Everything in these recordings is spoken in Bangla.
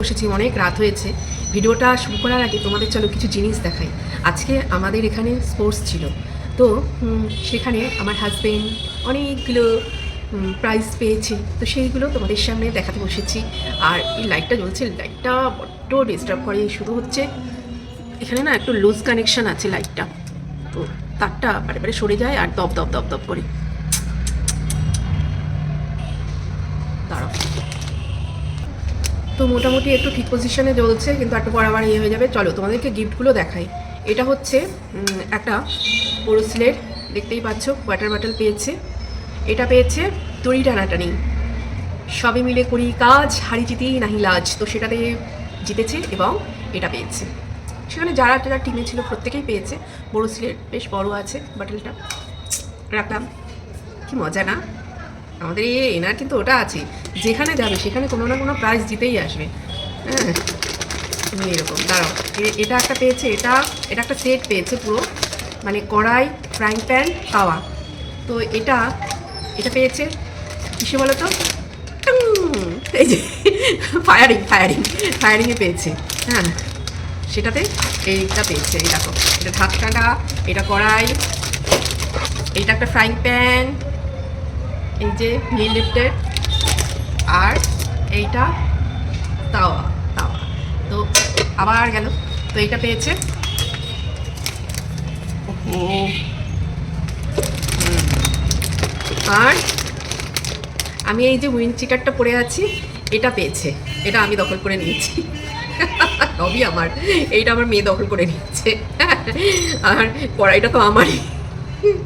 বসেছি, অনেক রাত হয়েছে। ভিডিওটা শুরু করার আগে তোমাদের চলো কিছু জিনিস দেখাই। আজকে আমাদের এখানে স্পোর্টস ছিল। তো সেখানে আমার হাজবেন্ড অনেকগুলো প্রাইজ পেয়েছে। তো সেইগুলো তোমাদের সামনে দেখাতে বসেছি। আর এই লাইটটা জ্বলছে। লাইটটা বড্ড ডিস্টার্ব করে। শুধু হচ্ছে, এখানে না একটু লুজ কানেকশন আছে লাইটটা তো তারটা বারে বারে সরে যায় আর দপ দপ দপ দপ করে। তো মোটামুটি একটু ঠিক পজিশনে জ্বলছে কিন্তু একটু বরাবর ইয়ে হয়ে যাবে। চলো, তোমাদেরকে গিফটগুলো দেখাই। এটা হচ্ছে একটা পোরোসিলের দেখতেই পাচ্ছ ওয়াটার বটল পেয়েছে। এটা পেয়েছে দড়ি টানাটানি। সবে মিলে করি কাজ হারি জিতেই নাহি লাজ। তো সেটাতে জিতেছে এবং এটা পেয়েছে। সেখানে যারা যারা টিমে ছিল, প্রত্যেকেই পেয়েছে। বড়োসিলের বেশ বড় আছে বটলটা রাখলাম। কি মজা না? আমাদের এই এনার কিন্তু ওটা আছে। যেখানে যাবে, সেখানে কোনো না কোনো প্রাইজ জিতেই আসবে। হ্যাঁ তুমি এরকম, দাঁড়াও। এটা একটা পেয়েছে, এটা এটা একটা সেট পেয়েছে পুরো। মানে কড়াই ফ্রাইং প্যান তাওয়া। তো এটা এটা পেয়েছে। কিসে বলো তো! এই যে ফায়ারিং ফায়ারিং ফায়ারিংয়ে পেয়েছে। হ্যাঁ সেটাতে এইটা পেয়েছে, এই দেখো। এটা ঢাকনাটা, এটা কড়াই এটা একটা ফ্রাইং প্যান এই যে লিফটেড আর এইটা তাওয়া তাওয়া। তো আবার গেল। তো এইটা পেয়েছে। আর আমি এই যে উইন চিটারটা পরে আছি, এটা পেয়েছে। এটা আমি দখল করে নিয়েছি। সবই আমার। এইটা আমার মেয়ে দখল করে নিয়েছে। আর কড়াইটা তো আমারই।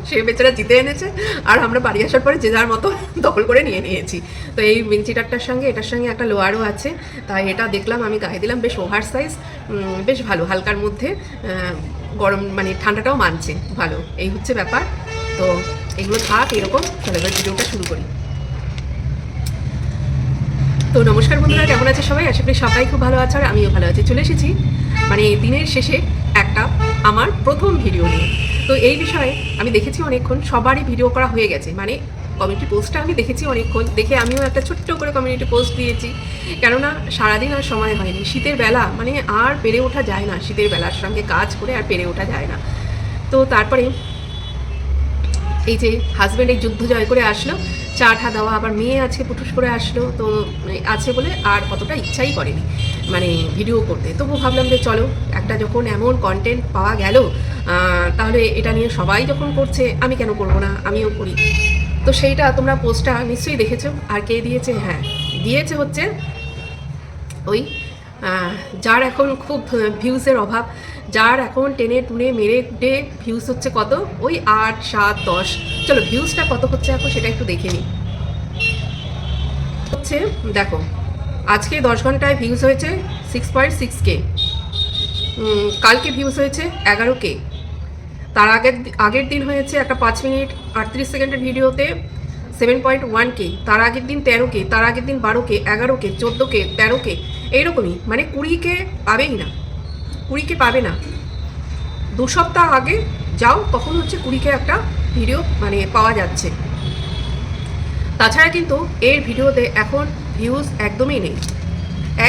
সে বেচারা জিতে এনেছে, আর আমরা বাড়ি আসার পরে যে যার মতো দখল করে নিয়ে নিয়েছি। তো এই মিনচিটারটার সঙ্গে, এটার সঙ্গে একটা লোয়ারও আছে, তাই এটা দেখলাম, আমি গায়ে দিলাম, বেশ ওভার সাইজ বেশ ভালো, হালকার মধ্যে গরম মানে ঠান্ডাটাও মানছে, ভালো, এই হচ্ছে ব্যাপার। তো এগুলো থাক, এরকম, চলো এবার ভিডিওটা শুরু করি। তো নমস্কার বন্ধুরা, কেমন আছে সবাই? আশা করি সবাই খুব ভালো আছে, আর আমিও ভালো আছি। চলে এসেছি মানে দিনের শেষে একটা আমার প্রথম ভিডিও নিয়ে। তো এই বিষয়ে আমি দেখেছি অনেকক্ষণ, সবারই ভিডিও করা হয়ে গেছে। মানে কমিউনিটি পোস্টটা আমি দেখেছি অনেকক্ষণ, দেখে আমিও একটা ছোট্ট করে কমিউনিটি পোস্ট দিয়েছি। কেননা সারাদিন আর সময় হয়নি। শীতের বেলা মানে আর পেরে ওঠা যায় না। শীতের বেলার সঙ্গে কাজ করে আর পেরে ওঠা যায় না। তো তারপরে এই যে হাজব্যান্ড এই যুদ্ধ জয় করে আসলো, চা ঠা দেওয়া, আবার মেয়ে আজকে পুটুস করে আসলো, তো মানে আছে বলে আর অতটা ইচ্ছাই করেনি মানে ভিডিও করতে। তবু ভাবলাম যে চলো, একটা যখন এমন কন্টেন্ট পাওয়া গেল তাহলে এটা নিয়ে সবাই যখন করছে, আমি কেন করব না? আমিও করি। তো সেইটা তোমরা পোস্টটা নিশ্চয়ই দেখেছ। আর কে দিয়েছে? হ্যাঁ দিয়েছে হচ্ছে ওই যার এখন খুব ভিউজের অভাব। যার এখন টেনে টুনে মেরে ডে ভিউজ হচ্ছে কত? ওই আট, সাত, দশ। চলো ভিউজটা কত হচ্ছে এখন সেটা একটু দেখে নিই। হচ্ছে, দেখো, আজকে দশ ঘন্টায় ভিউজ হয়েছে সিক্স পয়েন্ট সিক্স কে কালকে ভিউজ হয়েছে এগারো কে তার আগের আগের দিন হয়েছে একটা পাঁচ মিনিট আটত্রিশ সেকেন্ডের ভিডিওতে সেভেন পয়েন্ট ওয়ান কে তার আগের দিন তেরো কে তার আগের দিন বারো কে এগারো কে চোদ্দ কে তেরো কে এইরকমই মানে কুড়ি কে পাবেই না, কুড়ি কে পাবে না। দু সপ্তাহ আগে যাও, তখন হচ্ছে কুড়িকে একটা ভিডিও মানে পাওয়া যাচ্ছে। তাছাড়া কিন্তু এর ভিডিওতে এখন ভিউজ একদমই নেই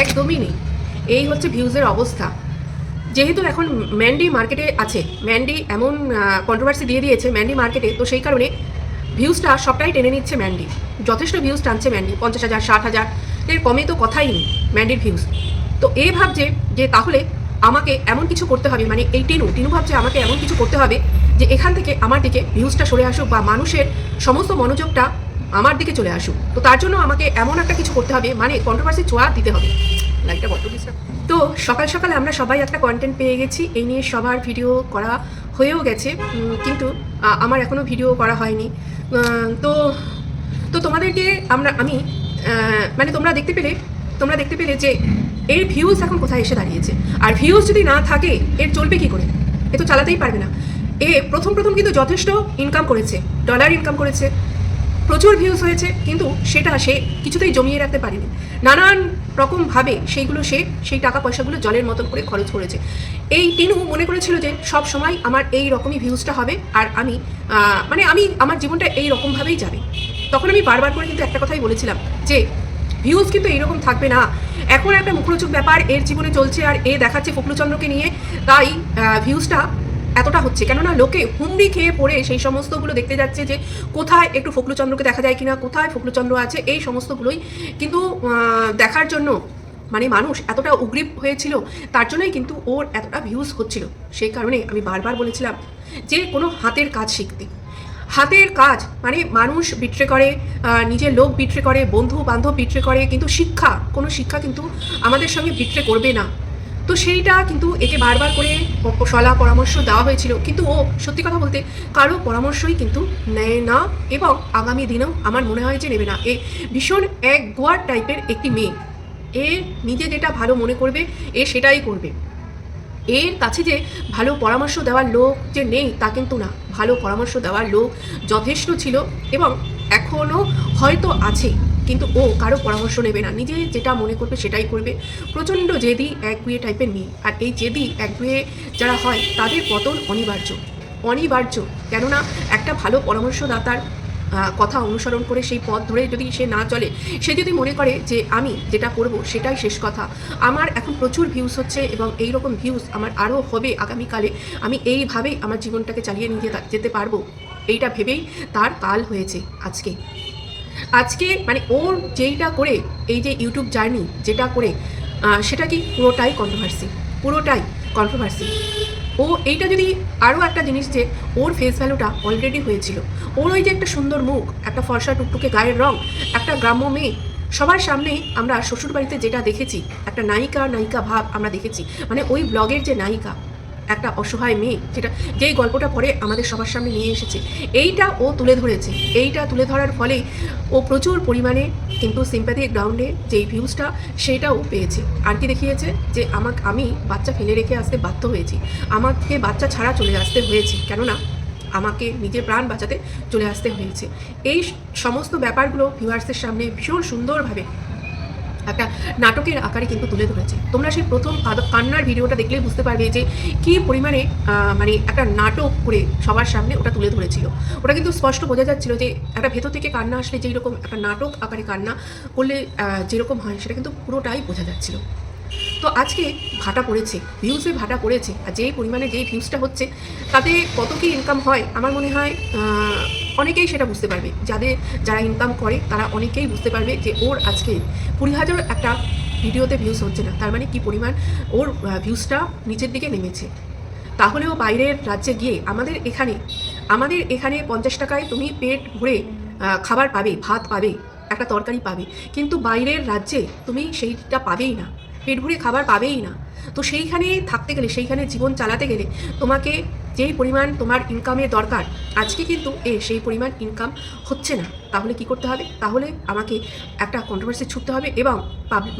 একদমই নেই। এই হচ্ছে ভিউজের অবস্থা। যেহেতু এখন ম্যান্ডি মার্কেটে আছে ম্যান্ডি এমন কন্ট্রোভার্সি দিয়ে দিয়েছে ম্যান্ডি মার্কেটে তো সেই কারণে ভিউজটা সবটাই টেনে নিচ্ছে ম্যান্ডি যথেষ্ট ভিউজ টানছে ম্যান্ডি পঞ্চাশ হাজার, ষাট হাজার, এর কমে তো কথাই নেই ম্যান্ডির ভিউজ তো এ ভাবছে যে তাহলে আমাকে এমন কিছু করতে হবে মানে এই টিনু টিনু ভাবছে আমাকে এমন কিছু করতে হবে যে এখান থেকে আমার দিকে ভিউজটা সরে আসুক বা মানুষের সমস্ত মনোযোগটা আমার দিকে চলে আসুক। তো তার জন্য আমাকে এমন একটা কিছু করতে হবে মানে কন্ট্রোভার্সি ছোঁয়া দিতে হবে। লাইকটা বড্ড তো সকাল সকাল আমরা সবাই একটা কন্টেন্ট পেয়ে গেছি। এই নিয়ে সবার ভিডিও করা হয়েও গেছে কিন্তু আমার এখনও ভিডিও করা হয়নি। তো তো তোমাদেরকে আমরা, আমি মানে তোমরা দেখতে পেলে, তোমরা দেখতে পেলে যে এর ভিউজ এখন কোথায় এসে দাঁড়িয়েছে। আর ভিউজ যদি না থাকে, এর চলবে কি করে? এ তো চালাতেই পারবে না। এ প্রথম প্রথম কিন্তু যথেষ্ট ইনকাম করেছে ডলার ইনকাম করেছে। প্রচুর ভিউজ হয়েছে, কিন্তু সেটা সে কিছুতেই জমিয়ে রাখতে পারেনি। নানান রকমভাবে সেইগুলো সে সেই টাকা পয়সাগুলো জলের মতন করে খরচ করেছে। এই টিনু মনে করেছিল যে সব সময় আমার এই রকমই ভিউজটা হবে আর আমি মানে আমি আমার জীবনটা এই রকমভাবেই যাবে। তখন আমি বারবার করে কিন্তু একটা কথাই বলেছিলাম যে ভিউজ কিন্তু এইরকম থাকবে না। এখন একটা মুখরোচক ব্যাপার, এর জীবনে চলছে আর এ দেখাচ্ছে ফকলুচন্দ্রকে নিয়ে। তাই ভিউজটা এতটা হচ্ছে। কেননা লোকে হুমড়ি খেয়ে পড়ে সেই সমস্তগুলো দেখতে যাচ্ছে যে কোথায় একটু ফকলুচন্দ্রকে দেখা যায় কিনা, কোথায় ফকলুচন্দ্র আছে, এই সমস্তগুলোই কিন্তু দেখার জন্য মানে মানুষ এতটা উগ্রীব হয়েছিল, তার জন্যই কিন্তু ওর এতটা ভিউজ হচ্ছিল। সেই কারণে আমি বারবার বলেছিলাম যে কোনো হাতের কাজ শিখতে। হাতের কাজ মানে মানুষ বিট্রে করে নিজের লোক বিট্রে করে বন্ধু বান্ধব বিট্রে করে, কিন্তু শিক্ষা, কোনো শিক্ষা কিন্তু আমাদের সঙ্গে বিট্রে করবে না। তো সেইটা কিন্তু একে বারবার করে সলা পরামর্শ দেওয়া হয়েছিল। কিন্তু ও, সত্যি কথা বলতে, কারও পরামর্শই কিন্তু নেয় না এবং আগামী দিনেও আমার মনে হয় যে নেবে না। এ ভীষণ এক গোয়ার টাইপের একটি মেয়ে। এ নিজে যেটা ভালো মনে করবে, এ সেটাই করবে। এর কাছে যে ভালো পরামর্শ দেওয়ার লোক যে নেই, তা কিন্তু না। ভালো পরামর্শ দেওয়ার লোক যথেষ্ট ছিল এবং এখনও হয়তো আছে। কিন্তু ও কারও পরামর্শ নেবে না। নিজে যেটা মনে করবে সেটাই করবে। প্রচণ্ড জেদি একগুয়ে টাইপের মেয়ে। আর এই জেদি একগুয়ে যারা হয়, তাদের পতন অনিবার্য। অনিবার্য। কেননা একটা ভালো পরামর্শদাতার কথা অনুসরণ করে সেই পথ ধরে যদি সে না চলে, সে যদি মনে করে যে আমি যেটা করব সেটাই শেষ কথা। আমার এখন প্রচুর ভিউজ হচ্ছে এবং এই রকম ভিউজ আমার আরও হবে আগামীকালে। আমি এইভাবেই আমার জীবনটাকে চালিয়ে নিয়ে যেতে পারব। এইটা ভেবেই তার কাল হয়েছে আজকে। আজকে মানে ওর যেইটা করে, এই যে ইউটিউব জার্নি যেটা করে সেটা কি পুরোটাই কন্ট্রোভার্সি পুরোটাই কন্ট্রোভার্সি ও এইটা যদি আরও একটা জিনিস যে, ওর ফেস ভ্যালুটা অলরেডি হয়েছিল। ওর ওই যে একটা সুন্দর মুখ, একটা ফর্সা টুকটুকে গায়ের রং, একটা গ্রাম্য মেয়ে, সবার সামনে আমরা শ্বশুরবাড়িতে যেটা দেখেছি, একটা নায়িকা নায়িকা ভাব আমরা দেখেছি। মানে ওই ব্লগের যে নায়িকা একটা অসহায় মেয়ে, যেটা, যেই গল্পটা পরে আমাদের সবার সামনে নিয়ে এসেছে। এইটা ও তুলে ধরেছে। এইটা তুলে ধরার ফলে ও প্রচুর পরিমাণে কিন্তু সিম্প্যাথিক গ্রাউন্ডে যেই ভিউজটা সেটাও পেয়েছে। আর কি দেখিয়েছে যে আমাকে, আমি বাচ্চা ফেলে রেখে আসতে বাধ্য হয়েছি। আমাকে বাচ্চা ছাড়া চলে আসতে হয়েছে, কেননা আমাকে নিজের প্রাণ বাঁচাতে চলে আসতে হয়েছে। এই সমস্ত ব্যাপারগুলো ভিউয়ার্সের সামনে ভীষণ সুন্দরভাবে একটা নাটকের আকারে কিন্তু তুলে ধরেছে। তোমরা সেই প্রথম কান্নার ভিডিওটা দেখলেই বুঝতে পারবে যে কী পরিমাণে মানে একটা নাটক করে সবার সামনে ওটা তুলে ধরেছিল। ওটা কিন্তু স্পষ্ট বোঝা যাচ্ছিল যে একটা ভেতর থেকে কান্না আসলে যেই রকম একটা নাটক আকারে কান্না করলে যেরকম হয় সেটা কিন্তু পুরোটাই বোঝা যাচ্ছিল। তো আজকে ভাটা পড়েছে ভিউজে ভাটা পড়েছে, আর যেই পরিমাণে যেই ভিউজটা হচ্ছে, তাতে কত কি ইনকাম হয়? আমার মনে হয় অনেকেই সেটা বুঝতে পারবে। যাদের, যারা ইনকাম করে, তারা অনেকেই বুঝতে পারবে যে ওর আজকে কুড়ি হাজার একটা ভিডিওতে ভিউজ হচ্ছে না। তার মানে কি পরিমাণ ওর ভিউজটা নিচের দিকে নেমেছে। তাহলেও বাইরের রাজ্যে গিয়ে আমাদের এখানে আমাদের এখানে পঞ্চাশ টাকায় তুমি পেট ভরে খাবার পাবে, ভাত পাবে, একটা তরকারি পাবে। কিন্তু বাইরের রাজ্যে তুমি সেইটা পাবেই না। পেট ভরে খাবার পাবেই না। তো সেইখানে থাকতে গেলে, সেইখানে জীবন চালাতে গেলে তোমাকে যেই পরিমাণ তোমার ইনকামের দরকার, আজকে কিন্তু এ সেই পরিমাণ ইনকাম হচ্ছে না। তাহলে কি করতে হবে? তাহলে আমাকে একটা কন্ট্রোভার্সি ছুটতে হবে এবং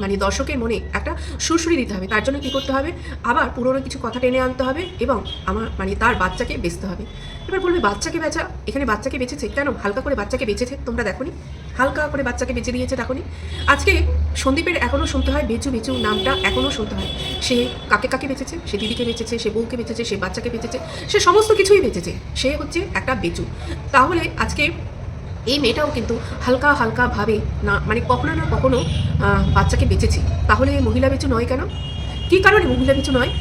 মানে দর্শকের মনে একটা সুরসুরি দিতে হবে। তার জন্য কি করতে হবে? আবার পুরনো কিছু কথা টেনে আনতে হবে এবং আমার মানে তার বাচ্চাকে বেচতে হবে। এবার বলবে, বাচ্চাকে বেচা, এখানে বাচ্চাকে বেঁচেছে? কেন? হালকা করে বাচ্চাকে বেঁচেছে? তোমরা দেখোনি? হালকা করে বাচ্চাকে বেঁচে দিয়েছে দেখোনি আজকে সন্দীপের এখনও শুনতে হয় বেচু বেচু নামটা এখনও শুনতে হয়। সে কাকে কাকে বেঁচেছে? সে দিদিকে বেঁচেছে, সে বউকে বেঁচেছে, সে বাচ্চাকে বেঁচেছে, সে সমস্ত কিছুই বেঁচেছে। সে হচ্ছে একটা বেচু। তাহলে আজকে এই মেয়েটাও কিন্তু হালকা হালকা ভাবে না মানে কখনো না কখনো বাচ্চাকে বেঁচেছে। তাহলে মহিলা বেচু নয় কেন? কী কারণে মহিলা বেচু নয়?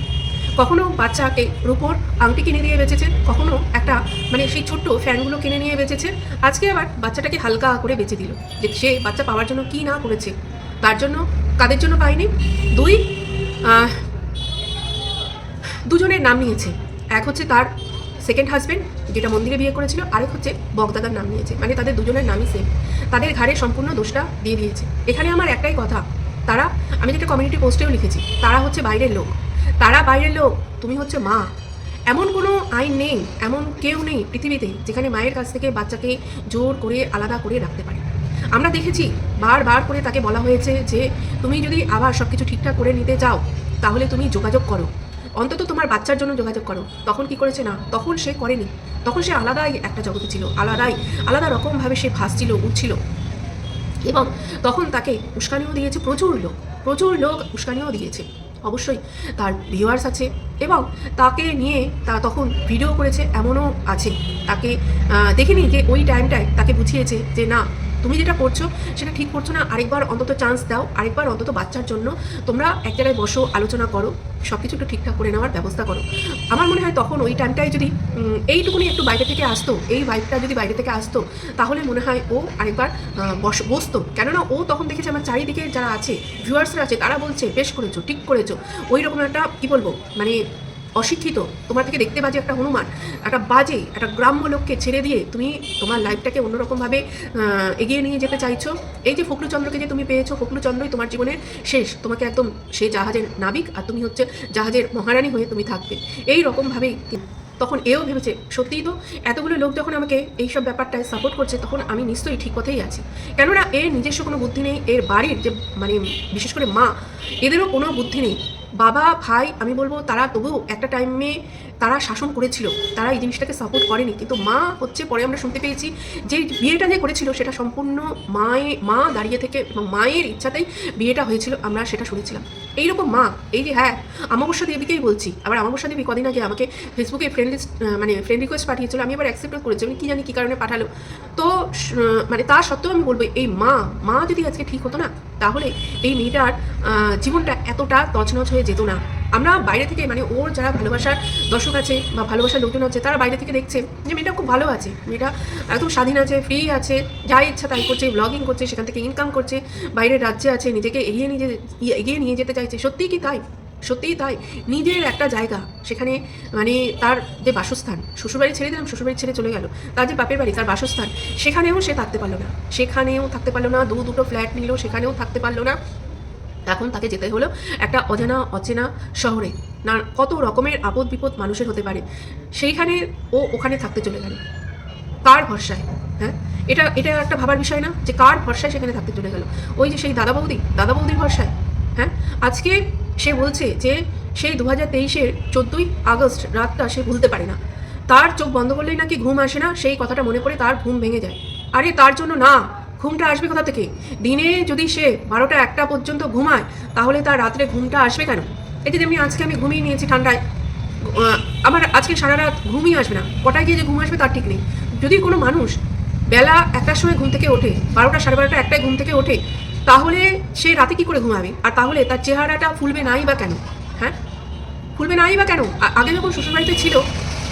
কখনো বাচ্চাকে রূপোর আংটি কিনে দিয়ে বেঁচেছে কখনো একটা মানে সেই ছোট্ট ফ্যানগুলো কিনে নিয়ে বেঁচেছে আজকে আবার বাচ্চাটাকে হালকা করে বেঁচে দিল। যে সে বাচ্চা পাওয়ার জন্য কী না করেছে, তার জন্য, কাদের জন্য পায়নি? দুই দুজনের নাম নিয়েছে। এক হচ্ছে তার সেকেন্ড হাজবেন্ড যেটা মন্দিরে বিয়ে করেছিল, আরেক হচ্ছে বগদাদার নাম নিয়েছে। মানে তাদের দুজনের নামই সেম তাদের ঘাড়ে সম্পূর্ণ দোষটা দিয়ে দিয়েছে। এখানে আমার একটাই কথা, তারা, আমি যেটা কমিউনিটি পোস্টেও লিখেছি, তারা হচ্ছে বাইরের লোক। তারা বাইরের লোক, তুমি হচ্ছে মা। এমন কোনো আইন নেই, এমন কেউ নেই পৃথিবীতে যেখানে মায়ের কাছ থেকে বাচ্চাকে জোর করে আলাদা করে রাখতে পারে। আমরা দেখেছি বারবার করে তাকে বলা হয়েছে যে, তুমি যদি আবার সব কিছু ঠিকঠাক করে নিতে চাও, তাহলে তুমি যোগাযোগ করো। অন্তত তোমার বাচ্চার জন্য যোগাযোগ করো। তখন কি করেছে না? তখন সে করেনি। তখন সে আলাদাই একটা জগতে ছিল, আলাদাই, আলাদা রকমভাবে সে ভাসছিল, উঠছিল। এবং তখন তাকে উস্কানিও দিয়েছে প্রচুর লোক প্রচুর লোক উস্কানিও দিয়েছে। অবশ্যই তার ভিউয়ার্স আছে এবং তাকে নিয়ে তা তখন ভিডিও করেছে, এমনও আছে। তাকে দেখে যে ওই টাইমটায় তাকে বুঝিয়েছে যে না তুমি যেটা করছ সেটা ঠিক করছ না, আরেকবার অন্তত চান্স দাও, আরেকবার অন্তত বাচ্চার জন্য তোমরা এক জায়গায় বসো, আলোচনা করো সব কিছু একটু ঠিকঠাক করে নেওয়ার ব্যবস্থা করো। আমার মনে হয় তখন ওই টাইমটায় যদি এইটুকুনি একটু বাইরে থেকে আসতো, এই ভাইবটা যদি বাইরে থেকে আসতো, তাহলে মনে হয় ও আরেকবার বস, বসতো। কেননা ও তখন দেখেছে আমার চারিদিকে যারা আছে ভিউয়ার্সরা আছে, তারা বলছে, বেশ করেছ, ঠিক করেছ। ওই রকম একটা, কী বলব মানে অশিক্ষিত, তোমার থেকে দেখতে বাজে একটা হনুমান, একটা বাজে, একটা গ্রাম্য লোককে ছেড়ে দিয়ে তুমি তোমার লাইফটাকে অন্যরকমভাবে এগিয়ে নিয়ে যেতে চাইছো। এই যে ফখরুচন্দ্রকে যে তুমি পেয়েছ, ফখরুচন্দ্রই তোমার জীবনের শেষ। তোমাকে একদম সে জাহাজের নাবিক আর তুমি হচ্ছে জাহাজের মহারানী হয়ে তুমি থাকবে। এই রকমভাবেই তখন এও ভেবেছে, সত্যিই তো, এতগুলো লোক যখন আমাকে এইসব ব্যাপারটায় সাপোর্ট করছে, তখন আমি নিশ্চয়ই ঠিক কথাই আছি। কেননা, এর নিজস্ব কোনো বুদ্ধি নেই, এর বাড়ির যে মানে বিশেষ করে মা, এদেরও কোনো বুদ্ধি নেই। বাবা ভাই আমি বলব তারা তবুও একটা টাইমে তারা শাসন করেছিল, তারা এই জিনিসটাকে সাপোর্ট করেনি। কিন্তু মা হচ্ছে, পরে আমরা শুনতে পেয়েছি, যে বিয়েটা যে করেছিল, সেটা সম্পূর্ণ মায়ে, মা দাঁড়িয়ে থেকে এবং মায়ের ইচ্ছাতেই বিয়েটা হয়েছিল, আমরা সেটা শুনেছিলাম। এইরকম মা, এই যে হ্যাঁ আমাবস্যা দেবীকেই বলছি। আবার আমাবস্যা দেবী কদিন আগে আমাকে ফেসবুকে ফ্রেন্ড লিস্ট মানে ফ্রেন্ড রিকোয়েস্ট পাঠিয়েছিল, আমি আবার অ্যাকসেপ্ট করেছি, আমি কী জানি কী কারণে পাঠালো? তো মানে তা সত্ত্বেও আমি বলব, এই মা মা যদি আজকে ঠিক হতো না, তাহলে এই মেয়েটার জীবনটা এতটা তছনছ হয়ে যেত না। আমরা বাইরে থেকে মানে ওর যারা ভালোবাসার দর্শক আছে বা ভালোবাসার লোকজন আছে, তারা বাইরে থেকে দেখছে যে মেয়েটা খুব ভালো আছে। মেয়েটা একদম স্বাধীন আছে ফ্রি আছে, যা ইচ্ছা তাই করছে ব্লগিং করছে, সেখান থেকে ইনকাম করছে, বাইরের রাজ্যে আছে, নিজেকে এগিয়ে নিয়ে এগিয়ে নিয়ে যেতে চাইছে। সত্যিই কি তাই? সত্যিই তাই। নিজের একটা জায়গা, সেখানে মানে তার যে বাসস্থান, শ্বশুরবাড়ি ছেড়ে দিলাম, শ্বশুরবাড়ি ছেড়ে চলে গেল। তার যে বাপের বাড়ি, তার বাসস্থান, সেখানেও সে থাকতে পারল না। সেখানেও থাকতে পারল না দু দুটো ফ্ল্যাট নিল, সেখানেও থাকতে পারল না। এখন তাকে যেতে হলো একটা অজানা, অচেনা শহরে। না, কত রকমের আপদ বিপদ মানুষের হতে পারে, সেইখানে ও ওখানে থাকতে চলে গেল। কার ভরসায়? হ্যাঁ? এটা এটা একটা ভাবার বিষয় না যে কার ভরসায় সেখানে থাকতে চলে গেল। ওই যে সেই দাদা বৌদি, দাদা বৌদির ভরসায় হ্যাঁ? আজকে সে বলছে যে সেই দু হাজার তেইশের চোদ্দোই আগস্ট রাতটা সে ভুলতে পারে না। তার চোখ বন্ধ করলেই নাকি ঘুম আসে না? সেই কথাটা মনে পড়ে তার ঘুম ভেঙে যায়। আরে তার জন্য না ঘুমটা আসবে কোথা থেকে? দিনে যদি সে বারোটা একটা পর্যন্ত ঘুমায়, তাহলে তার রাত্রে ঘুমটা আসবে কেন? এই যে যেমনি আজকে আমি ঘুমিয়ে নিয়েছি ঠান্ডায় আমার আজকে সারা রাত ঘুমই আসবে না। কটায় গিয়ে যে ঘুম আসবে তার ঠিক নেই। যদি কোনো মানুষ বেলা একটার সময় ঘুম থেকে ওঠে, বারোটা সাড়ে বারোটা একটায় ঘুম থেকে ওঠে, তাহলে সে রাতে কি করে ঘুমাবে? আর তাহলে তার চেহারাটা ফুলবে নাই বা কেন? হ্যাঁ? ফুলবে নাই বা কেন? আগে যখন শ্বশুরবাড়িতে ছিল,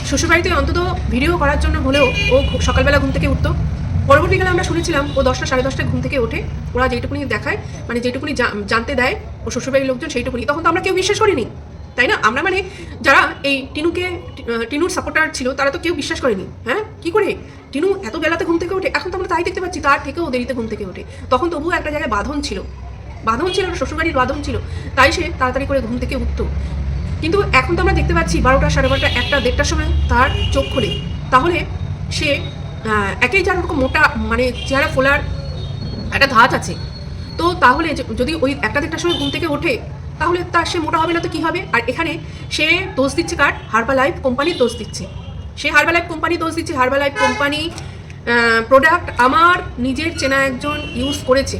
শ্বশুরবাড়িতে অন্তত ভিডিও করার জন্য হলেও ও সকালবেলা ঘুম থেকে উঠতো। পরবর্তীকালে আমরা শুনেছিলাম, ও দশটা, সাড়ে দশটায় ঘুম থেকে ওঠে। ওরা যেটুকুনি দেখায় মানে যেটুকুনি জানতে দেয়, ও শ্বশুরবাড়ির লোকজন সেইটুকুনি। তখন তো আমরা কেউ বিশ্বাস করিনি, তাই না? আমরা মানে যারা এই টিনুকে টিনুর সাপোর্টার ছিল, তারা তো কেউ বিশ্বাস করেনি হ্যাঁ? কি করে? টিনু এত বেলাতে ঘুম থেকে ওঠে, এখন তো আমরা তাই দেখতে পাচ্ছি, তার থেকেও দেরিতে ঘুম থেকে ওঠে। তখন তবুও একটা জায়গায় বাঁধন ছিল। বাঁধন ছিল শ্বশুরবাড়ির বাঁধন ছিল। তাই সে তাড়াতাড়ি করে ঘুম থেকে উঠতো। কিন্তু এখন তো আমরা দেখতে পাচ্ছি, বারোটা, সাড়ে বারোটা, একটা, দেড়টার সময় তার চোখ খোলে। তাহলে সে একেই যার ওরকম মোটা মানে চেহারা ফোলার একটা ধাঁচ আছে। তো তাহলে যদি ওই একটা দেড়টার সময় ঘুম থেকে ওঠে, তাহলে তার সে মোটা হবে না তো কী হবে? আর এখানে সে দোষ দিচ্ছে কার? হার্বা লাইফ কোম্পানির দোষ দিচ্ছে। সে হার্বা লাইফ কোম্পানি দোষ দিচ্ছে। হার্বা লাইফ কোম্পানি প্রোডাক্ট আমার নিজের চেনা একজন ইউজ করেছে।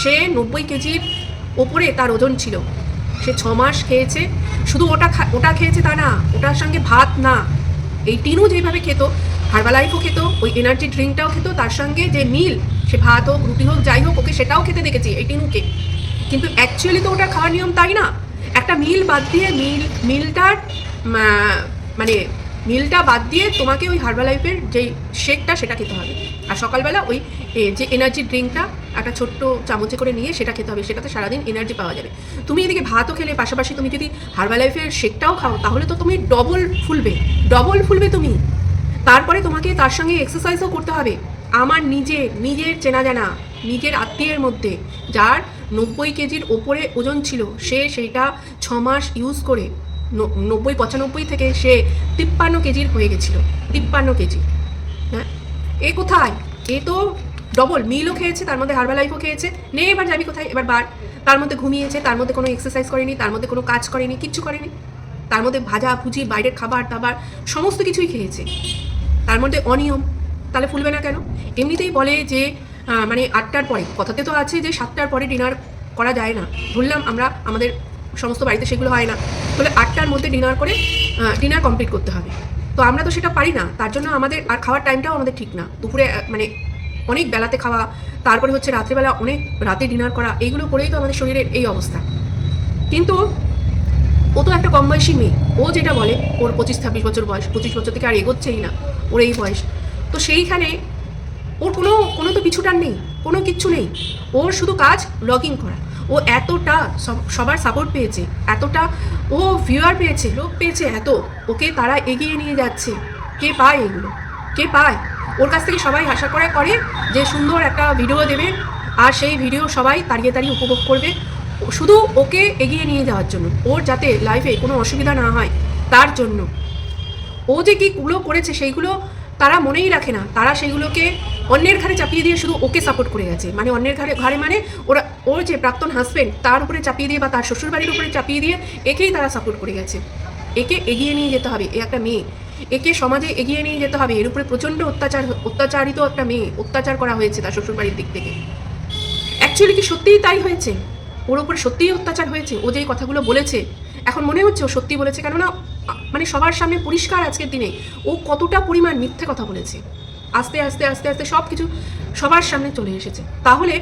সে নব্বই কেজির ওপরে তার ওজন ছিল। সে ছ মাস খেয়েছে। শুধু ওটা ওটা খেয়েছে তা না, ওটার সঙ্গে ভাত না। এই টিনু যেভাবে খেত হার্বালাইফও খেত, ওই এনার্জি ড্রিঙ্কটাও খেত, তার সঙ্গে যে মিল সে ভাত হোক, রুটি হোক, যাই হোক, ওকে সেটাও খেতে দেখেছি, এই টিনুকে। কিন্তু অ্যাকচুয়ালি তো ওটা খাওয়ার নিয়ম তাই না? একটা মিল বাদ দিয়ে মিল মিলটার মানে মিলটা বাদ দিয়ে তোমাকে ওই হার্বালাইফের যেই শেকটা সেটা খেতে হবে। আর সকালবেলা ওই যে এনার্জি ড্রিঙ্কটা একটা ছোট্ট চামচে করে নিয়ে সেটা খেতে হবে, সেটাতে সারাদিন এনার্জি পাওয়া যাবে। তুমি এদিকে ভাতও খেলে, পাশাপাশি তুমি যদি হার্বালাইফের শেকটাও খাও, তাহলে তো তুমি ডবল ফুলবে ডবল ফুলবে তুমি। তারপরে তোমাকে তার সঙ্গে এক্সারসাইজও করতে হবে। আমার নিজের নিজের চেনা জানা নিজের আত্মীয়ের মধ্যে, যার নব্বই কেজির ওপরে ওজন ছিল, সে সেইটা ছ মাস ইউজ করে নব্বই, পঁচানব্বই থেকে সে তিপ্পান্ন কেজির হয়ে গেছিল। তিপ্পান্ন কেজি। হ্যাঁ? এ কোথায়? এ তো ডবল মিলও খেয়েছে, তার মধ্যে হার্বাল লাইফও খেয়েছে। নে, এবার যাবি কোথায়? এবার বার। তার মধ্যে ঘুমিয়েছে, তার মধ্যে কোনো এক্সারসাইজ করেনি, তার মধ্যে কোনো কাজ করেনি, কিচ্ছু করেনি। তার মধ্যে ভাজা, ভুজি, বাইরের খাবার, দাবার, সমস্ত কিছুই খেয়েছে। তার মধ্যে অনিয়ম। তাহলে ফুলবে না কেন? এমনিতেই বলে যে মানে আটটার পরে, কথাতে তো আছে যে সাতটার পরে ডিনার করা যায় না। ধরলাম আমরা, আমাদের সমস্ত বাড়িতে সেগুলো হয় না। তাহলে আটটার মধ্যে ডিনার করে ডিনার কমপ্লিট করতে হবে। তো আমরা তো সেটা পারি না। তার জন্য আমাদের আর খাওয়ার টাইমটাও আমাদের ঠিক না। দুপুরে মানে অনেক বেলাতে খাওয়া, তারপরে হচ্ছে রাত্রিবেলা অনেক রাতে ডিনার করা, এইগুলো করেই তো আমাদের শরীরের এই অবস্থা। কিন্তু ও তো একটা কম বয়সী মেয়ে। ও যেটা বলে, ওর পঁচিশ, ছাব্বিশ বছর বয়স, পঁচিশ বছর থেকে আর এগোচ্ছেই না। ওর এই বয়স। তো সেইখানে ওর কোনো কোনো তো পিছুটার নেই, কোনো কিচ্ছু নেই। ওর শুধু কাজ লগ ইন করা। ও এতটা সব- সবার সাপোর্ট পেয়েছে, এতটা ও ভিউয়ার পেয়েছে, লোক পেয়েছে এত। ওকে তারা এগিয়ে নিয়ে যাচ্ছে। কে পায় এগুলো? কে পায়? ওর কাছ থেকে সবাই আশা করে করে যে সুন্দর একটা ভিডিও দেবে, আর সেই ভিডিও সবাই তাড়িয়ে তাড়িয়ে উপভোগ করবে। শুধু ওকে এগিয়ে নিয়ে যাওয়ার জন্য। ওর যাতে লাইফে কোনো অসুবিধা না হয়, তার জন্য। ও যে কীগুলো করেছে, সেইগুলো তারা মনেই রাখে না। তারা সেইগুলোকে অন্যের ঘাড়ে চাপিয়ে দিয়ে শুধু ওকে সাপোর্ট করে গেছে। মানে অন্যের ঘাড়ে ঘাড়ে মানে ওরা ওর যে প্রাক্তন হাজব্যান্ড তার উপরে চাপিয়ে দিয়ে বা তার শ্বশুরবাড়ির উপরে চাপিয়ে দিয়ে একেই তারা সাপোর্ট করে গেছে। একে এগিয়ে নিয়ে যেতে হবে, এ একটা মেয়ে। একে সমাজে এগিয়ে নিয়ে যেতে হবে, এর উপরে প্রচণ্ড অত্যাচার অত্যাচারিত একটা মেয়ে অত্যাচার করা হয়েছে তার শ্বশুরবাড়ির দিক থেকে। অ্যাকচুয়ালি কি সত্যিই তাই হয়েছে? ওর উপরে সত্যিই অত্যাচার হয়েছে? ও যে কথাগুলো বলেছে এখন মনে হচ্ছে ও সত্যি বলেছে, কেননা মানে সবার সামনে পরিষ্কার আজকের দিনে ও কতটা পরিমাণ মিথ্যে কথা বলেছে। আস্তে আস্তে আস্তে আস্তে সব কিছু সবার সামনে চলে এসেছে। তাহলে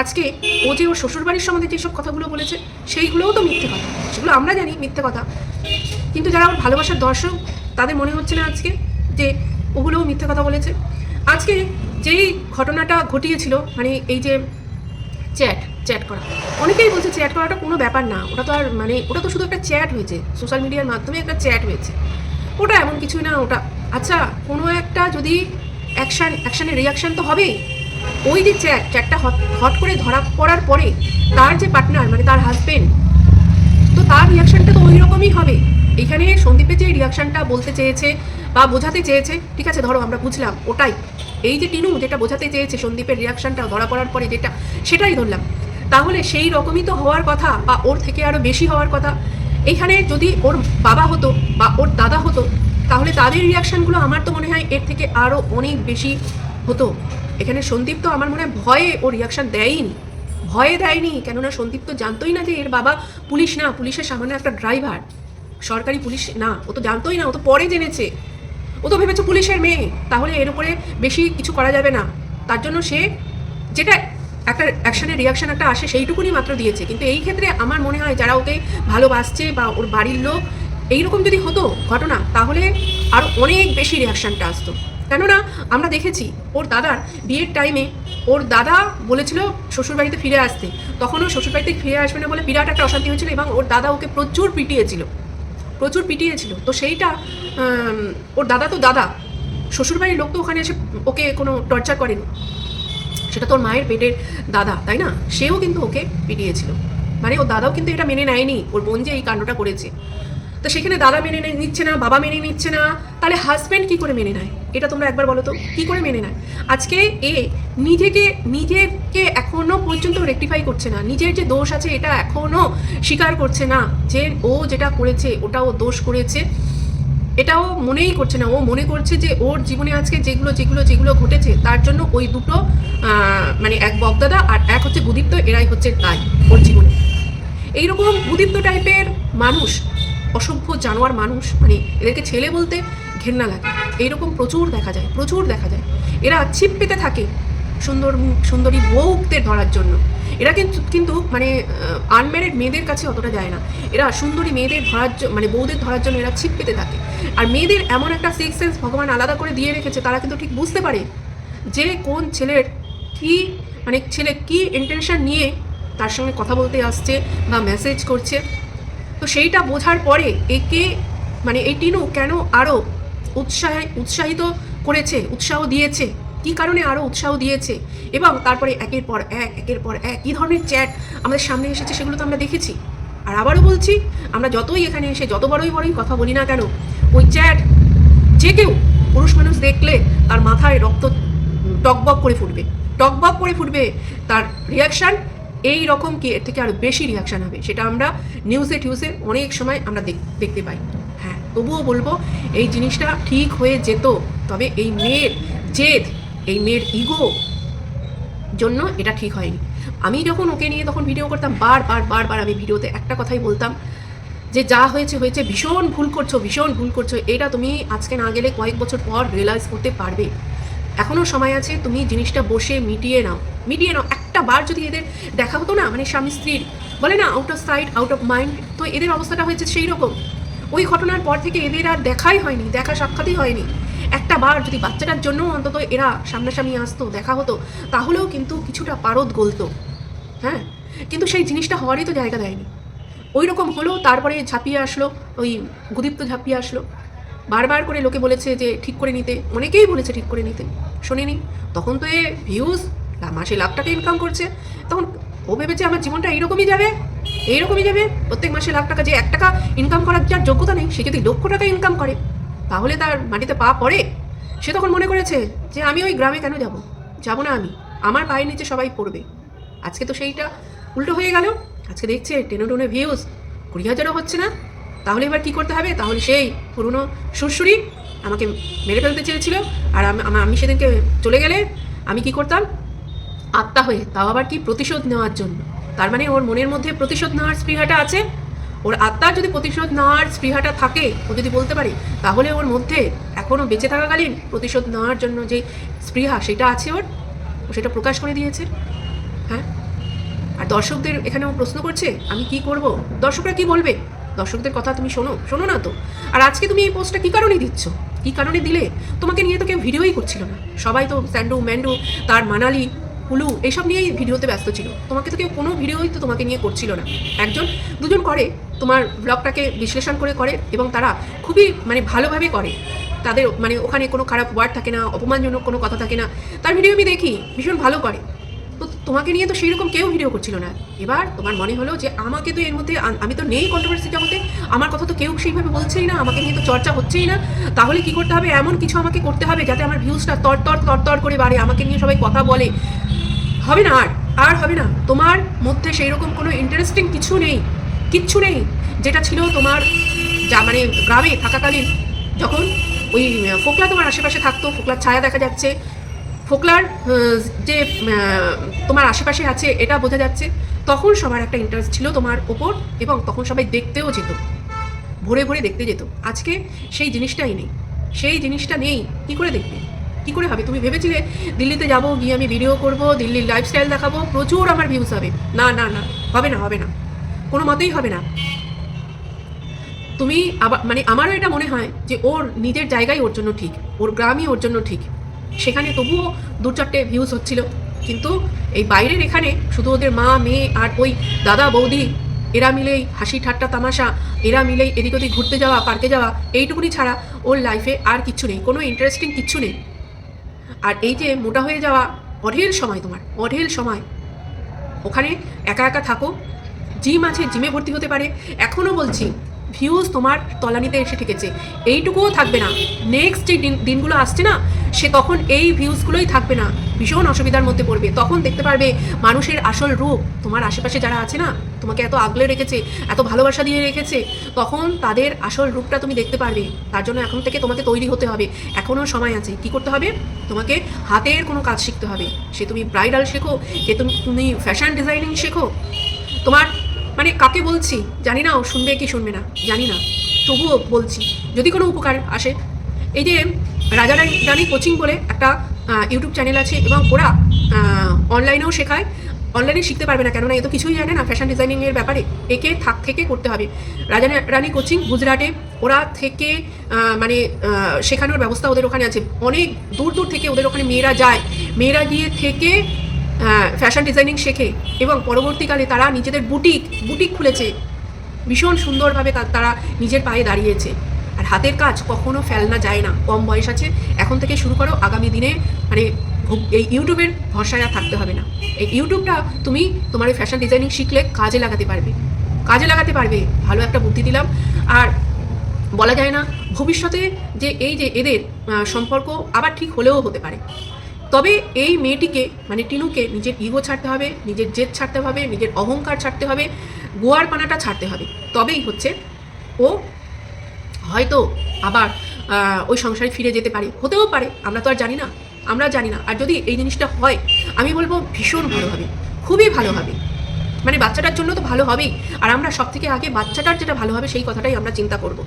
আজকে ও যে ওর শ্বশুরবাড়ির সম্বন্ধে যেসব কথাগুলো বলেছে, সেইগুলোও তো মিথ্যে কথা। সেগুলো আমরা জানি মিথ্যে কথা। কিন্তু যারা ওর ভালোবাসার দর্শক, তাদের মনে হচ্ছে না আজকে যে ওগুলোও মিথ্যে কথা বলেছে। আজকে যেই ঘটনাটা ঘটিয়েছিল মানে এই যে চ্যাট চ্যাট করা। অনেকেই বলছে চ্যাট করাটা কোনো ব্যাপার না, ওটা তো আর মানে ওটা তো শুধু একটা চ্যাট হয়েছে সোশ্যাল মিডিয়ার মাধ্যমে একটা চ্যাট হয়েছে। ওটা এমন কিছুই না, ওটা আচ্ছা কোনো একটা যদি অ্যাকশান অ্যাকশানের রিয়াকশান তো হবেই। ওই যে চ্যাট, চ্যাটটা হট করে ধরা পড়ার পরে তার যে পার্টনার মানে তার হাজবেন্ড তো তার রিয়াকশানটা তো ওই রকমই হবে। এখানে সন্দীপের যে রিয়াকশানটা বলতে চেয়েছে বা বোঝাতে চেয়েছে, ঠিক আছে, ধরো আমরা বুঝলাম ওটাই। এই যে টিনু, যেটা বোঝাতে চেয়েছে সন্দীপের রিয়াকশনটা ধরা পড়ার পরে যেটা, সেটাই ধরলাম। তাহলে সেই রকমই তো হওয়ার কথা বা ওর থেকে আরও বেশি হওয়ার কথা। এইখানে যদি ওর বাবা হতো বা ওর দাদা হতো, তাহলে তাদের রিয়াকশনগুলো আমার তো মনে হয় এর থেকে আরও অনেক বেশি হতো। এখানে সন্দীপ তো আমার মনে হয় ভয়ে ও রিয়াকশান দেয়ইনি ভয়ে দেয়নি, কেননা সন্দীপ তো জানতোই না যে এর বাবা পুলিশ না, পুলিশের সামান্য একটা ড্রাইভার সরকারি পুলিশ না, ও তো জানতোই না, ও তো পরে জেনেছে। ও তো ভেবেছে পুলিশের মেয়ে, তাহলে এর উপরে বেশি কিছু করা যাবে না। তার জন্য সে যেটা একটা অ্যাকশনের রিয়াকশন একটা আসে সেইটুকুনি মাত্র দিয়েছে। কিন্তু এই ক্ষেত্রে আমার মনে হয় যারা ওকে ভালোবাসছে বা ওর বাড়ির লোক, এইরকম যদি হতো ঘটনা, তাহলে আরও অনেক বেশি রিয়াকশনটা আসতো। কেননা আমরা দেখেছি, ওর দাদার বিয়ের টাইমে ওর দাদা বলেছিল শ্বশুরবাড়িতে ফিরে আসতে। তখনও শ্বশুরবাড়িতে ফিরে আসবে না বলে বিরাট একটা অশান্তি হয়েছিল এবং ওর দাদা ওকে প্রচুর পিটিয়েছিল। প্রচুর পিটিয়েছিল। তো সেইটা ওর দাদা তো দাদা। শ্বশুরবাড়ির লোক তো ওখানে এসে ওকে কোনো টর্চার করেনি। সেটা তোর মায়ের পেটের দাদা, তাই না? সেও কিন্তু ওকে পিটিয়েছিল। মানে ওর দাদাও কিন্তু এটা মেনে নেয়নি। ওর বোন যে এই কাণ্ডটা করেছে। তো সেখানে দাদা মেনে নিচ্ছে না, বাবা মেনে নিচ্ছে না। তাহলে হাজব্যান্ড কি করে মেনে নেয়? এটা তোমরা একবার বলো তো, কি করে মেনে নেয়? আজকে এ নিজেকে নিজেকে এখনও পর্যন্ত রেকটিফাই করছে না। নিজের যে দোষ আছে, এটা এখনও স্বীকার করছে না। যে ও যেটা করেছে ওটা ও দোষ করেছে। এটাও মনেই করছে না, ও মনে করছে যে ওর জীবনে আজকে যেগুলো যেগুলো যেগুলো ঘটেছে, তার জন্য ওই দুটো মানে এক বগদাদা আর এক হচ্ছে গুদীপ্ত, এরাই হচ্ছে তাই ওর জীবনে। এইরকম গুদীপ্ত টাইপের মানুষ, অসভ্য জানোয়ার মানুষ মানে এদেরকে ছেলে বলতে ঘেন্না লাগে। এইরকম প্রচুর দেখা যায়, প্রচুর দেখা যায়। এরা ছিপ পেতে থাকে সুন্দর, সুন্দরী বউদের ধরার জন্য। এরা কিন্তু কিন্তু মানে আনম্যারিড মেয়েদের কাছে অতটা যায় না। এরা সুন্দরী মেয়েদের ধরার মানে বউদের ধরার জন্য এরা ছিপ পেতে থাকে। আর মেয়েদের এমন একটা সিক্স সেন্স ভগবান আলাদা করে দিয়ে রেখেছে, তারা কিন্তু ঠিক বুঝতে পারে যে কোন ছেলের কি মানে ছেলে কি ইন্টেনশন নিয়ে তার সঙ্গে কথা বলতে আসছে বা মেসেজ করছে। তো সেইটা বোঝার পরে একে মানে এই টিনু কেন আরও উৎসাহ, উৎসাহিত করেছে, উৎসাহ দিয়েছে? কি কারণে আরও উৎসাহ দিয়েছে? এবং তারপরে একের পর এক, একের পর এক, কী ধরনের চ্যাট আমাদের সামনে এসেছে সেগুলো তো আমরা দেখেছি। আর আবারও বলছি, আমরা যতই এখানে এসে যত বড়ই বড়ই কথা বলি না কেন, ওই চ্যাট যে কেউ পুরুষ মানুষ দেখলে তার মাথায় রক্ত টকবক করে ফুটবে। টকবক করে ফুটবে তার রিয়াকশান এই রকম কি এর থেকে আরও বেশি রিয়াকশান হবে সেটা আমরা নিউজে টিউজে অনেক সময় আমরা দেখ- দেখতে পাই। হ্যাঁ তবুও বলব, এই জিনিসটা ঠিক হয়ে যেত, তবে এই মেয়ের জেদ এই মেয়ের ইগো জন্য এটা ঠিক হয়নি। আমি যখন ওকে নিয়ে তখন ভিডিও করতাম বারবার বারবার আমি ভিডিওতে একটা কথাই বলতাম যে, যা হয়েছে হয়েছে, ভীষণ ভুল করছ, ভীষণ ভুল করছ। এটা তুমি আজকে না গেলে কয়েক বছর পর রিয়েলাইজ করতে পারবে। এখনও সময় আছে, তুমি জিনিসটা বসে মিটিয়ে নাও। মিটিয়ে নাও। একটা বার যদি এদের দেখা হতো না মানে স্বামী স্ত্রীর, বলে না out of side out of mind তো এদের অবস্থাটা হয়েছে সেই রকম। ওই ঘটনার পর থেকে এদের আর দেখাই হয়নি, দেখা সাক্ষাৎই হয়নি। একটা বার যদি বাচ্চাটার জন্য অন্তত এরা সামনাসামনি আসতো, দেখা হতো, তাহলেও কিন্তু কিছুটা পারদ গলতো। হ্যাঁ? কিন্তু সেই জিনিসটা হওয়ারই তো জায়গা দেয়নি। ওই রকম হলো, তারপরে ঝাঁপিয়ে আসলো, ওই গুদীপ্ত ঝাঁপিয়ে আসলো। বারবার করে লোকে বলেছে যে, ঠিক করে নিতে। অনেকেই বলেছে, ঠিক করে নিতে। শোনেনি। তখন তো এ ভিউজ মাসে লাখ টাকা ইনকাম করছে। তখন ও ভেবেছে, আমার জীবনটা এইরকমই যাবে এইরকমই যাবে। প্রত্যেক মাসে লাখ টাকা, যে এক টাকা ইনকাম করার যার যোগ্যতা নেই, সে যদি লক্ষ টাকা ইনকাম করে তাহলে তার মাটিতে পা পড়ে? সে তখন মনে করেছে যে আমি ওই গ্রামে কেন যাব? যাব না আমি। আমার পায়ের নিচে সবাই পড়বে। আজকে তো সেইটা উল্টো হয়ে গেল। আজকে দেখছে টেনে টেনে ভিউজ কুড়ি হাজারও হচ্ছে না। তাহলে এবার কি করতে হবে? তাহলে সেই পুরনো সুরসুরি আমাকে মেরে ফেলতে চেয়েছিল। আর আমি- আমি সেদিনকে চলে গেলে আমি কি করতাম? আত্মা হয়ে তাও আবার কি প্রতিশোধ নেওয়ার জন্য? তার মানে ওর মনের মধ্যে প্রতিশোধ নেওয়ার স্পৃহাটা আছে। ওর আত্মার যদি প্রতিশোধ নেওয়ার স্পৃহাটা থাকে, ও যদি বলতে পারে, তাহলে ওর মধ্যে এখনও বেঁচে থাকাকালীন প্রতিশোধ নেওয়ার জন্য যে স্পৃহা সেটা আছে ওর? ও সেটা প্রকাশ করে দিয়েছে? হ্যাঁ? আর দর্শকদের এখানে ও প্রশ্ন করছে, আমি কি করব? দর্শকরা কি বলবে? দর্শকদের কথা তুমি শোনো শোনো না তো। আর আজকে তুমি এই পোস্টটা কী কারণে দিচ্ছ? কী কারণে দিলে? তোমাকে নিয়ে তো কেউ ভিডিওই করছিল না। সবাই তো স্যান্ডু ম্যান্ডু, তার মানালি হুলু এসব নিয়েই ভিডিওতে ব্যস্ত ছিল। তোমাকে তো কেউ কোনো ভিডিওই তো তোমাকে নিয়ে করছিল না। একজন, দুজন করে, তোমার ব্লগটাকে বিশ্লেষণ করে করে এবং তারা খুবই মানে ভালোভাবে করে। তাদের মানে ওখানে কোনো খারাপ ওয়ার্ড থাকে না, অপমানজনক কোনো কথা থাকে না। তার ভিডিও আমি দেখি, ভীষণ ভালো করে। তো তোমাকে নিয়ে তো সেই রকম কেউ ভিডিও করছিল না। এবার তোমার মনে হলো যে আমাকে তো এর মধ্যে আমি তো নেই কন্ট্রোভার্সি জগতে। আমার কথা তো কেউ সেইভাবে বলছেই না, আমাকে নিয়ে তো চর্চা হচ্ছেই না। তাহলে কি করতে হবে? এমন কিছু আমাকে করতে হবে যাতে আমার ভিউজটা তর তর তর তর করে বাড়ে, আমাকে নিয়ে সবাই কথা বলে। হবে না আর আর হবে না। তোমার মধ্যে সেই রকম কোনো ইন্টারেস্টিং কিছু নেই, কিচ্ছু নেই, যেটা ছিল তোমার যা মানে গ্রামে থাকাকালীন যখন ওই ফোকলা তোমার আশেপাশে থাকতো, ফোকলার ছায়া দেখা যাচ্ছে। ফোকলার যে তোমার আশেপাশে আছে, এটা বোঝা যাচ্ছে। তখন সবার একটা ইন্টারেস্ট ছিল তোমার ওপর এবং তখন সবাই দেখতেও যেত। ভরে ভরে দেখতে যেত। আজকে সেই জিনিসটাই নেই। সেই জিনিসটা নেই। কি করে দেখবে? কি করে হবে? তুমি ভেবেছিলে দিল্লিতে যাব, গিয়ে আমি ভিডিও করব, দিল্লির লাইফস্টাইল দেখাবো, প্রচুর আমার ভিউজ হবে। না না না, হবে না হবে না। কোনো মতেই হবে না। তুমি আবার মানে আমারও এটা মনে হয় যে ওর নিজের জায়গায় ওর জন্য ঠিক, ওর গ্রামই ওর জন্য ঠিক। সেখানে তবুও দু চারটে ভিউজ হচ্ছিল। কিন্তু এই বাইরের এখানে শুধু ওদের মা, মেয়ে আর ওই দাদা, বৌদি, এরা মিলেই হাসি, ঠাট্টা, তামাশা, এরা মিলেই এদিক ওদিক ঘুরতে যাওয়া পার্কে যাওয়া, এইটুকুনি ছাড়া ওর লাইফে আর কিচ্ছু নেই, কোনো ইন্টারেস্টিং কিচ্ছু নেই। আর এই যে মোটা হয়ে যাওয়া অঢেল সময় তোমার, অঢেল সময়। ওখানে একা একা থাকো। জিম আছে, জিমে ভর্তি হতে পারে। এখনও বলছি ভিউজ তোমার তলানিতে এসে ঠেকেছে। এইটুকুও থাকবে না। নেক্সট যে দিন দিনগুলো আসছে না, সে তখন এই ভিউজগুলোই থাকবে না। ভীষণ অসুবিধার মধ্যে পড়বে। তখন দেখতে পারবে মানুষের আসল রূপ। তোমার আশেপাশে যারা আছে না, তোমাকে এত আগলে রেখেছে, এত ভালোবাসা দিয়ে রেখেছে, তখন তাদের আসল রূপটা তুমি দেখতে পারবে। তার জন্য এখন থেকে তোমাকে তৈরি হতে হবে। এখনও সময় আছে। কি করতে হবে? তোমাকে হাতের কোনো কাজ শিখতে হবে। সে তুমি ব্রাইডাল শেখো তুমি তুমি ফ্যাশন ডিজাইনিং শেখো। তোমার মানে কাকে বলছি? জানি না ও শুনবে কি শুনবে না, জানি না। তবুও বলছি, যদি কোনো উপকার আসে। এই যে রাজা রানী কোচিং বলে একটা ইউটিউব চ্যানেল আছে এবং ওরা অনলাইনেও শেখায়। অনলাইনে শিখতে পারবে না, কেননা এ তো কিছুই জানে না ফ্যাশন ডিজাইনিংয়ের ব্যাপারে। একে থাক থেকে করতে হবে। রাজা রানী কোচিং গুজরাটে, ওরা থেকে মানে শেখানোর ব্যবস্থা ওদের ওখানে আছে। অনেক দূর দূর থেকে ওদের ওখানে মেয়েরা যায়। মেয়েরা গিয়ে থেকে ফ্যাশন ডিজাইনিং শেখে এবং পরবর্তীকালে তারা নিজেদের বুটিক বুটিক খুলেছে। ভীষণ সুন্দরভাবে তারা নিজের পায়ে দাঁড়িয়েছে। আর হাতের কাজ কখনো ফেলনা যায় না। কম বয়স আছে, এখন থেকে শুরু করো। আগামী দিনে মানে এই ইউটিউবের ভরসায় থাকতে হবে না। এই ইউটিউবটা তুমি তোমার এই ফ্যাশন ডিজাইনিং শিখলে কাজে লাগাতে পারবে। কাজে লাগাতে পারবে। ভালো একটা বুদ্ধি দিলাম। আর বলা যায় না, ভবিষ্যতে যে এই যে এদের সম্পর্ক আবার ঠিক হলেও হতে পারে। তবে এই মেয়েটিকে মানে টিনুকে নিজের ইগো ছাড়তে হবে, নিজের জেদ ছাড়তে হবে, নিজের অহংকার ছাড়তে হবে, গোয়ার পানাটা ছাড়তে হবে। তবেই হচ্ছে ও হয়তো আবার ওই সংসারে ফিরে যেতে পারে। হতেও পারে, আমরা তো আর জানি না, আমরা জানি না। আর যদি এই জিনিসটা হয়, আমি বলব ভীষণ ভালো হবে, খুবই ভালো হবে। মানে বাচ্চাটার জন্য তো ভালো হবেই। আর আমরা সব থেকে আগে বাচ্চাটার যেটা ভালো হবে, সেই কথাটাই আমরা চিন্তা করব।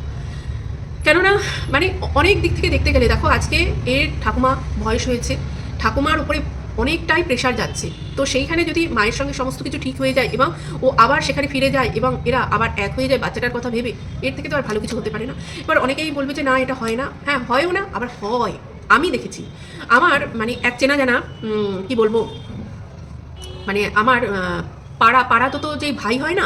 কেননা মানে অনেক দিক থেকে দেখতে গেলে, দেখো আজকে এর ঠাকুমা বয়স হয়েছে। ঠাকুমার উপরে অনেকটাই প্রেশার যাচ্ছে। তো সেইখানে যদি মায়ের সঙ্গে সমস্ত কিছু ঠিক হয়ে যায় এবং ও আবার সেখানে ফিরে যায় এবং এরা আবার এক হয়ে যায় বাচ্চাটার কথা ভেবে, এর থেকে তো আর ভালো কিছু হতে পারে না। এবার অনেকেই বলবে যে, না, এটা হয় না। হ্যাঁ হয়ও না, আবার হয়। আমি দেখেছি। আমার মানে এক চেনা জানা কি বলব মানে আমার পাড়া পাড়া তো তো যেই ভাই হয় না,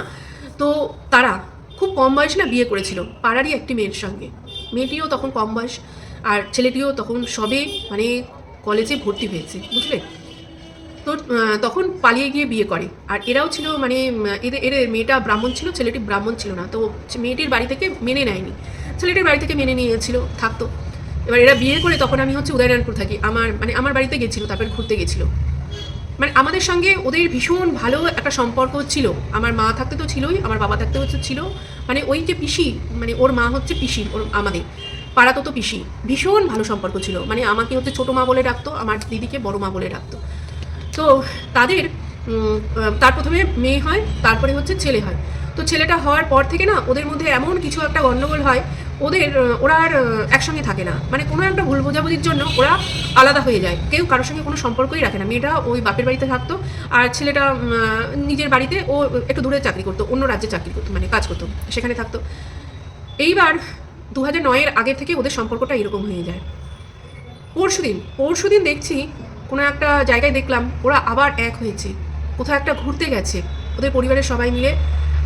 তো তারা খুব কম বয়সে না বিয়ে করেছিল, পাড়ারই একটি মেয়ের সঙ্গে। মেয়েটিও তখন কম বয়স, আর ছেলেটিও তখন সবে মানে কলেজে ভর্তি হয়েছে, বুঝলে? তো তখন পালিয়ে গিয়ে বিয়ে করে। আর এরাও ছিল মানে এদের এদের মেয়েটা ব্রাহ্মণ ছিল, ছেলেটি ব্রাহ্মণ ছিল না। তো মেয়েটির বাড়ি থেকে মেনে নেয়নি। ছেলেটির বাড়ি থেকে মেনে নিয়েছিল, থাকতো। এবার এরা বিয়ে করে তখন আমি হচ্ছে উদয়নারায়ণপুর থাকি। আমার মানে আমার বাড়িতে গেছিল, তারপর ঘুরতে গেছিল। মানে আমাদের সঙ্গে ওদের ভীষণ ভালো একটা সম্পর্ক ছিল। আমার মা থাকতে তো ছিলই, আমার বাবা থাকতে হচ্ছে ছিল। মানে ওই যে পিসি মানে ওর মা হচ্ছে পিসি, ওর, আমাদের। পাড়াতো তো পিসি। ভীষণ ভালো সম্পর্ক ছিল। মানে আমাকে হচ্ছে ছোটো মা বলে ডাকতো, আমার দিদিকে বড় মা বলে ডাকতো। তো তাদের তার প্রথমে মেয়ে হয়, তারপরে হচ্ছে ছেলে হয়। তো ছেলেটা হওয়ার পর থেকে না, ওদের মধ্যে এমন কিছু একটা গণ্ডগোল হয়, ওদের ওরা আর একসঙ্গে থাকে না। মানে কোনো একটা ভুল বোঝাবুঝির জন্য ওরা আলাদা হয়ে যায়। কেউ কারোর সঙ্গে কোনো সম্পর্কই রাখে না। মেয়েটা ওই বাপের বাড়িতে থাকতো, আর ছেলেটা নিজের বাড়িতে ও একটু দূরে চাকরি করতো, অন্য রাজ্যে চাকরি করতো মানে কাজ করতো, সেখানে থাকতো। এইবার দু হাজার নয়ের আগে থেকে ওদের সম্পর্কটা এরকম হয়ে যায়। পরশুদিন পরশুদিন দেখছি কোনো একটা জায়গায় দেখলাম ওরা আবার এক হয়েছে। কোথাও একটা ঘুরতে গেছে, ওদের পরিবারের সবাই মিলে।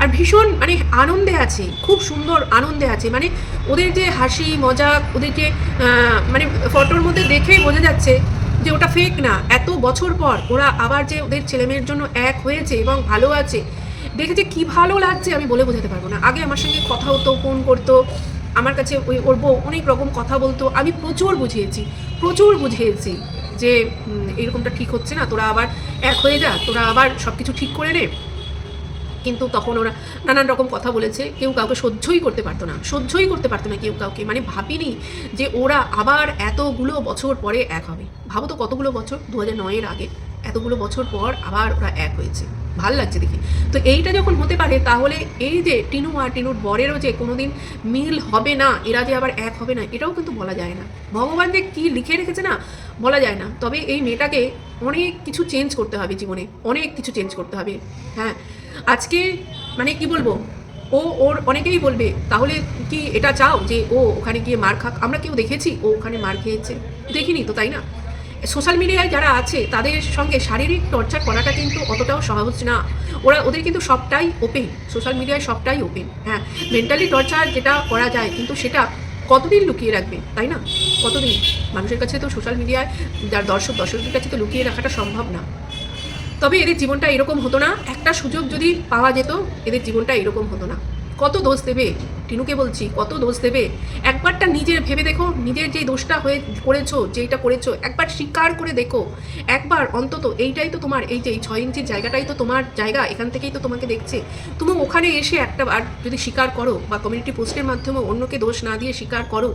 আর ভীষণ মানে আনন্দে আছে, খুব সুন্দর আনন্দে আছে। মানে ওদের যে হাসি মজা ওদের যে মানে ফটোর মধ্যে দেখেই বোঝা যাচ্ছে যে ওটা ফেক না। এত বছর পর ওরা আবার যে ওদের ছেলেমেয়ের জন্য এক হয়েছে এবং ভালো আছে, দেখে যে কী ভালো লাগছে আমি বলে বোঝাতে পারব না। আগে আমার সঙ্গে কথা হতো ফোন করতো আমার কাছে ওই ওর বউ অনেক রকম কথা বলতো, আমি প্রচুর বুঝিয়েছি প্রচুর বুঝিয়েছি যে এরকমটা ঠিক হচ্ছে না, তোরা আবার এক হয়ে যা, তোরা আবার সব কিছু ঠিক করে নে। কিন্তু তখন ওরা নানান রকম কথা বলেছে, কেউ কাউকে সহ্যই করতে পারতো না, সহ্যই করতে পারতো না কেউ কাউকে মানে ভাবিনি যে ওরা আবার এতগুলো বছর পরে এক হবে। ভাবো তো কতগুলো বছর? দু হাজার নয়ের আগে এতগুলো বছর পর আবার ওরা এক হয়েছে। ভালো লাগছে দেখি। তো এইটা যখন হতে পারে, তাহলে এই যে টিনু আর টিনুর বরেরও যে কোনোদিন মিল হবে না, এরা যে আবার এক হবে না, এটাও কিন্তু বলা যায় না। ভগবান যে কী লিখে রেখেছে না, বলা যায় না। তবে এই মেয়েটাকে অনেক কিছু চেঞ্জ করতে হবে জীবনে, অনেক কিছু চেঞ্জ করতে হবে। হ্যাঁ আজকে মানে কি বলব, ও ওর অনেকেই বলবে, তাহলে কি এটা চাও যে ও ওখানে গিয়ে মার খাক? আমরা কেউ দেখেছি, ও ওখানে মার খেয়েছে। দেখিনি তো, তাই না? সোশ্যাল মিডিয়ায় যারা আছে, তাদের সঙ্গে শারীরিক টর্চার করাটা কিন্তু অতটাও সহজ না। ওরা, ওদের কিন্তু সবটাই ওপেন সোশ্যাল মিডিয়ায় সবটাই ওপেন হ্যাঁ মেন্টালি টর্চার যেটা করা যায়, কিন্তু সেটা কতদিন লুকিয়ে রাখবে, তাই না? কতদিন? মানুষের কাছে তো সোশ্যাল মিডিয়ায়, যার দর্শক, দর্শকদের কাছে তো লুকিয়ে রাখাটা সম্ভব না। তবে এদের জীবনটা এরকম হতো না। একটা সুযোগ যদি পাওয়া যেত, এদের জীবনটা এরকম হতো না। কত দোষ দেবে? টিনুকে বলছি, কত দোষ দেবে? একবারটা নিজের ভেবে দেখো, নিজের যে দোষটা হয়ে করেছ, যেইটা করেছ, একবার স্বীকার করে দেখো। একবার অন্তত এইটাই তো তোমার, এই যে এই ছয় ইঞ্চির জায়গাটাই তো তোমার জায়গা, এখান থেকেই তো তোমাকে দেখছে। তুমি ওখানে এসে একটা বার যদি স্বীকার করো বা কমিউনিটি পোস্টের মাধ্যমে অন্যকে দোষ না দিয়ে স্বীকার করো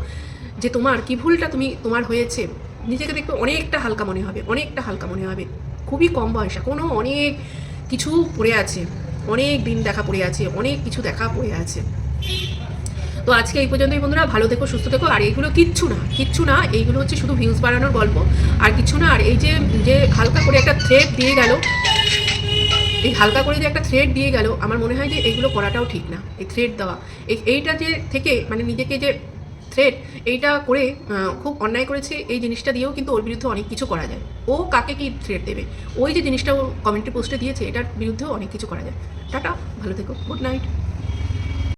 যে তোমার কি ভুলটা তুমি, তোমার হয়েছে, নিজেকে দেখবে অনেকটা হালকা মনে হবে, অনেকটা হালকা মনে হবে। খুবই কম বয়স এখনও অনেক কিছু পড়ে আছে। অনেক দিন দেখা পড়ে আছে, অনেক কিছু দেখা পড়ে আছে। তো আজকে এই পর্যন্তই বন্ধুরা, ভালো থেকো, সুস্থ থেকো, আর এইগুলো কিচ্ছু না কিচ্ছু না, এইগুলো হচ্ছে শুধু ভিউজ বাড়ানোর গল্প, আর কিছু না, আর এই যে যে হালকা করে একটা থ্রেড দিয়ে গেল, এই হালকা করে যে একটা থ্রেড দিয়ে গেল, আমার মনে হয় যে এইগুলো করাটাও ঠিক না, এই থ্রেড দেওয়া, এই, এইটা যে থেকে মানে নিজেকে যে থ্রেড এইটা করে খুব অন্যায় করেছে এই জিনিসটা দিয়েও কিন্তু ওর বিরুদ্ধে অনেক কিছু করা যায়। ও কাকে কি থ্রেট দেবে? ওই যে জিনিসটা ও কমেন্ট্রি পোস্টে দিয়েছে, এটার বিরুদ্ধেও অনেক কিছু করা যায়। টাটা, ভালো থেকো গুড নাইট